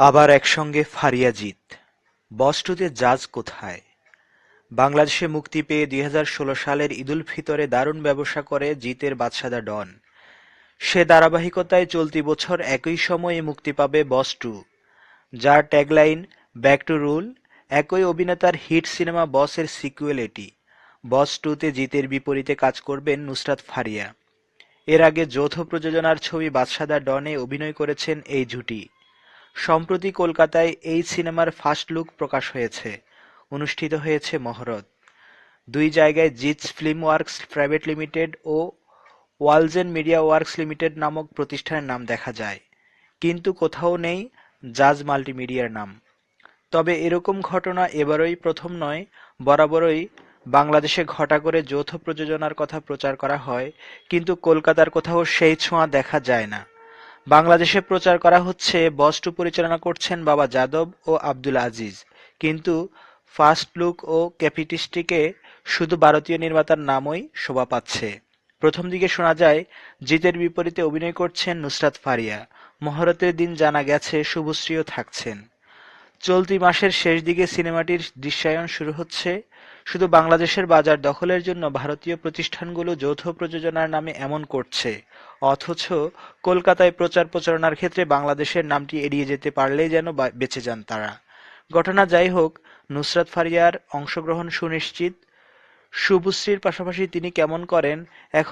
আবার একসঙ্গে ফারিয়া জিত। বস টুতে জাজ কোথায়? বাংলাদেশে মুক্তি পেয়ে দুই হাজার ষোলো সালের ঈদুল ফিতরে দারুণ ব্যবসা করে জিতের বাদশাদা ডন। সে ধারাবাহিকতায় চলতি বছর একই সময়ে মুক্তি পাবে বস টু যার ট্যাগলাইন, ব্যাক টু রুল, একই অভিনেতার হিট সিনেমা বসের সিকুয়েল এটি। বস টুতে জিতের বিপরীতে কাজ করবেন নুসরাত ফারিয়া। এর আগে যৌথ প্রযোজনার ছবি বাদশাদা ডনে অভিনয় করেছেন এই জুটি। সম্প্রতি কলকাতায় এই সিনেমার ফার্স্ট লুক প্রকাশ হয়েছে। অনুষ্ঠিত হয়েছে মহরত। দুই জায়গায় Jeetz film works private limited ও ওয়ালজেন মিডিয়া ওয়ার্কস লিমিটেড নামক প্রতিষ্ঠানের নাম দেখা যায়। কিন্তু কোথাও নেই জাজ মাল্টিমিডিয়ার নাম। তবে এরকম ঘটনা এবারই প্রথম নয়, বরাবরই বাংলাদেশে ঘটা করে যৌথ প্রযোজনার কথা প্রচার করা হয়, কিন্তু কলকাতার কোথাও সেই ছোঁয়া দেখা যায় না। বাংলাদেশে প্রচার করা হচ্ছে বস্টু পরিচালনা করছেন বাবা যাদব ও আব্দুল আজিজ। কিন্তু ফার্স্ট লুক ও ক্যাপিটিস্টিকে শুধু ভারতীয় নির্মাতার নামই শোভা পাচ্ছে। প্রথম দিকে শোনা যায়, জিতের বিপরীতে অভিনয় করছেন নুসরাত ফারিয়া। মহরতের দিন জানা গেছে, শুভশ্রীও থাকছেন। চলতি মাসের শেষ দিকে সিনেমাটির দৃশ্যায়ন শুরু হচ্ছে। শুধু বাংলাদেশের বাজার দখলের জন্য ভারতীয় প্রতিষ্ঠানগুলো যৌথ প্রযোজনার নামে এমন করছে। অথচ কলকাতায় প্রচার প্রচারণার ক্ষেত্রে বাংলাদেশের নামটি এড়িয়ে যেতে পারলেই যেন বেঁচে যান তারা। ঘটনা যাই হোক, নুসরাত ফারিয়ার অংশগ্রহণ সুনিশ্চিত। শুভশ্রীর পাশাপাশি তিনি কেমন করেন, এখন